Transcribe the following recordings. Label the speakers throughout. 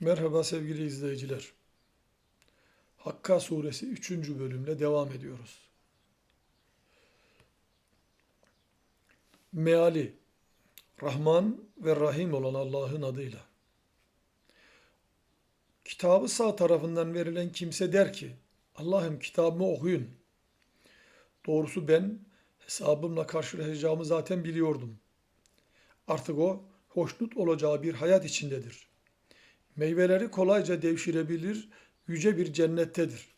Speaker 1: Merhaba sevgili izleyiciler. Hakka suresi 3. bölümle devam ediyoruz. Meali Rahman ve Rahim olan Allah'ın adıyla. Kitabı sağ tarafından verilen kimse der ki, Allah'ım kitabımı okuyun. Doğrusu ben hesabımla karşılaşacağımı zaten biliyordum. Artık o hoşnut olacağı bir hayat içindedir. Meyveleri kolayca devşirebilir, yüce bir cennettedir.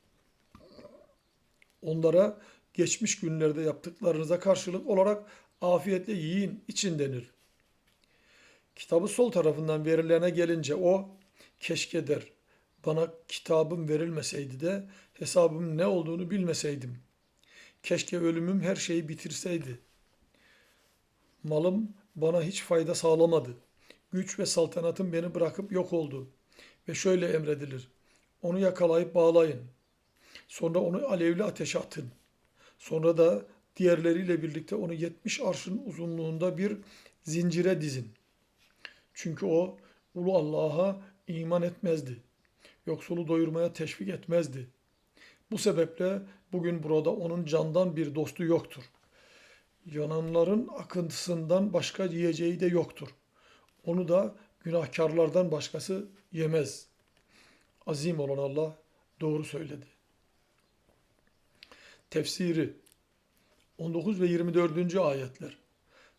Speaker 1: Onlara geçmiş günlerde yaptıklarınıza karşılık olarak afiyetle yiyin, için denir. Kitabı sol tarafından verilene gelince o, keşke der, bana kitabım verilmeseydi de hesabımın ne olduğunu bilmeseydim. Keşke ölümüm her şeyi bitirseydi. Malım bana hiç fayda sağlamadı. Güç ve saltanatım beni bırakıp yok oldu. Ve şöyle emredilir. Onu yakalayıp bağlayın. Sonra onu alevli ateşe atın. Sonra da diğerleriyle birlikte onu 70 arşın uzunluğunda bir zincire dizin. Çünkü o ulu Allah'a iman etmezdi. Yoksulu doyurmaya teşvik etmezdi. Bu sebeple bugün burada onun candan bir dostu yoktur. Yananların akıntısından başka yiyeceği de yoktur. Onu da günahkarlardan başkası yemez. Azim olan Allah doğru söyledi. Tefsiri 19 ve 24. ayetler.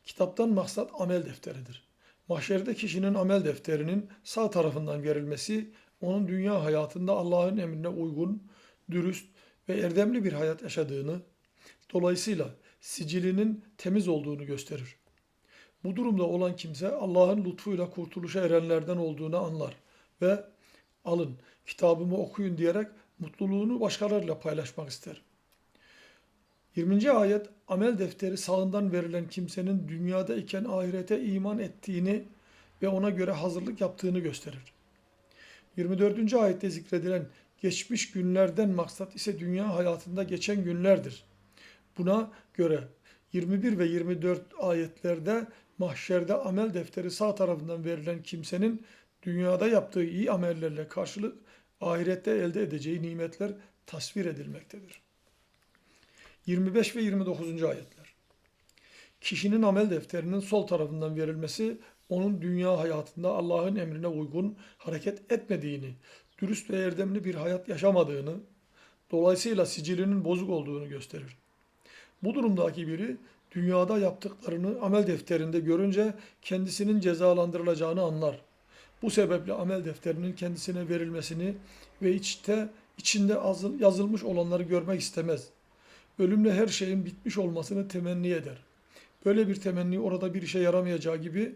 Speaker 1: Kitaptan maksat amel defteridir. Mahşerde kişinin amel defterinin sağ tarafından verilmesi, onun dünya hayatında Allah'ın emrine uygun, dürüst ve erdemli bir hayat yaşadığını, dolayısıyla sicilinin temiz olduğunu gösterir. Bu durumda olan kimse Allah'ın lütfuyla kurtuluşa erenlerden olduğunu anlar ve alın kitabımı okuyun diyerek mutluluğunu başkalarıyla paylaşmak ister. 20. ayet amel defteri sağından verilen kimsenin dünyada iken ahirete iman ettiğini ve ona göre hazırlık yaptığını gösterir. 24. ayette zikredilen geçmiş günlerden maksat ise dünya hayatında geçen günlerdir. Buna göre 21 ve 24 ayetlerde mahşerde amel defteri sağ tarafından verilen kimsenin dünyada yaptığı iyi amellerle karşılık ahirette elde edeceği nimetler tasvir edilmektedir. 25 ve 29. ayetler. Kişinin amel defterinin sol tarafından verilmesi onun dünya hayatında Allah'ın emrine uygun hareket etmediğini, dürüst ve erdemli bir hayat yaşamadığını, dolayısıyla sicilinin bozuk olduğunu gösterir. Bu durumdaki biri dünyada yaptıklarını amel defterinde görünce kendisinin cezalandırılacağını anlar. Bu sebeple amel defterinin kendisine verilmesini ve içte içinde yazılmış olanları görmek istemez. Ölümle her şeyin bitmiş olmasını temenni eder. Böyle bir temenni orada bir işe yaramayacağı gibi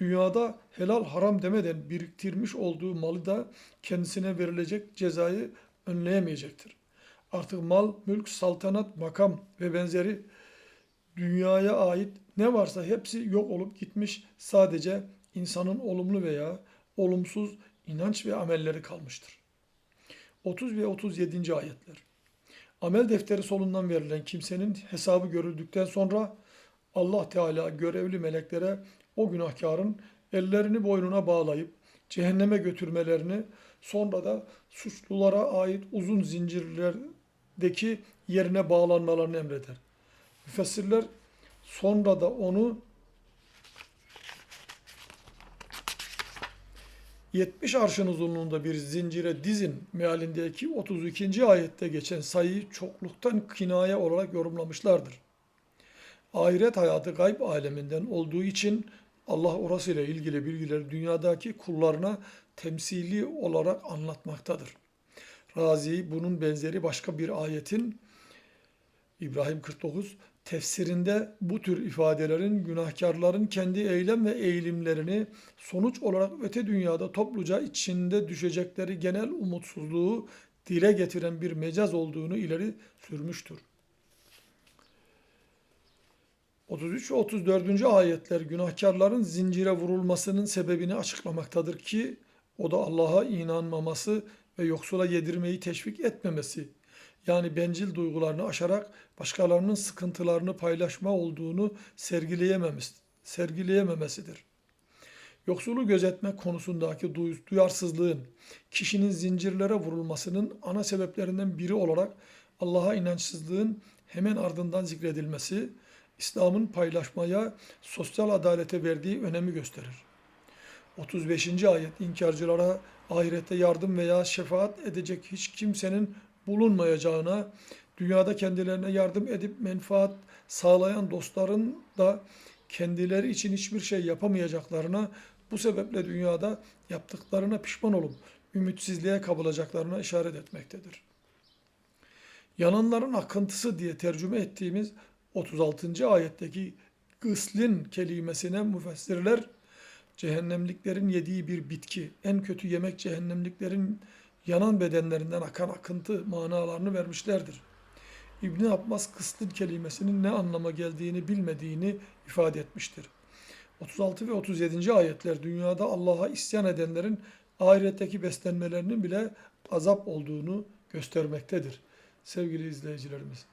Speaker 1: dünyada helal haram demeden biriktirmiş olduğu malı da kendisine verilecek cezayı önleyemeyecektir. Artık mal, mülk, saltanat, makam ve benzeri dünyaya ait ne varsa hepsi yok olup gitmiş. Sadece insanın olumlu veya olumsuz inanç ve amelleri kalmıştır. 30 ve 37. ayetler. Amel defteri solundan verilen kimsenin hesabı görüldükten sonra Allah Teala görevli meleklere o günahkarın ellerini boynuna bağlayıp cehenneme götürmelerini sonra da suçlulara ait uzun zincirlerdeki yerine bağlanmalarını emreder. Müfessirler sonra da onu 70 arşın uzunluğunda bir zincire dizin mealindeki 32. ayette geçen sayıyı çokluktan kinaye olarak yorumlamışlardır. Ahiret hayatı gayb aleminden olduğu için Allah orasıyla ilgili bilgileri dünyadaki kullarına temsili olarak anlatmaktadır. Razi bunun benzeri başka bir ayetin İbrahim 49 tefsirinde bu tür ifadelerin günahkarların kendi eylem ve eğilimlerini sonuç olarak öte dünyada topluca içinde düşecekleri genel umutsuzluğu dile getiren bir mecaz olduğunu ileri sürmüştür. 33 ve 34. ayetler günahkarların zincire vurulmasının sebebini açıklamaktadır ki o da Allah'a inanmaması ve yoksula yedirmeyi teşvik etmemesi yani bencil duygularını aşarak başkalarının sıkıntılarını paylaşma olduğunu sergileyememesi, sergileyememesidir. Yoksulu gözetmek konusundaki duy- duyarsızlığın kişinin zincirlere vurulmasının ana sebeplerinden biri olarak Allah'a inançsızlığın hemen ardından zikredilmesi, İslam'ın paylaşmaya, sosyal adalete verdiği önemi gösterir. 35. ayet inkarcılara ahirette yardım veya şefaat edecek hiç kimsenin bulunmayacağına, dünyada kendilerine yardım edip menfaat sağlayan dostların da kendileri için hiçbir şey yapamayacaklarına, bu sebeple dünyada yaptıklarına pişman olup ümitsizliğe kapılacaklarına işaret etmektedir. Yananların akıntısı diye tercüme ettiğimiz 36. ayetteki gıslin kelimesine müfessirler cehennemliklerin yediği bir bitki, en kötü yemek cehennemliklerin yanan bedenlerinden akan akıntı manalarını vermişlerdir. İbni Abbas kıslin kelimesinin ne anlama geldiğini bilmediğini ifade etmiştir. 36 ve 37. ayetler dünyada Allah'a isyan edenlerin ahiretteki beslenmelerinin bile azap olduğunu göstermektedir. Sevgili izleyicilerimiz.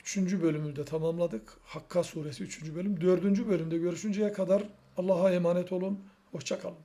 Speaker 1: Üçüncü bölümü de tamamladık. Hakka suresi üçüncü bölüm. Dördüncü bölümde görüşünceye kadar Allah'a emanet olun. Hoşça kalın.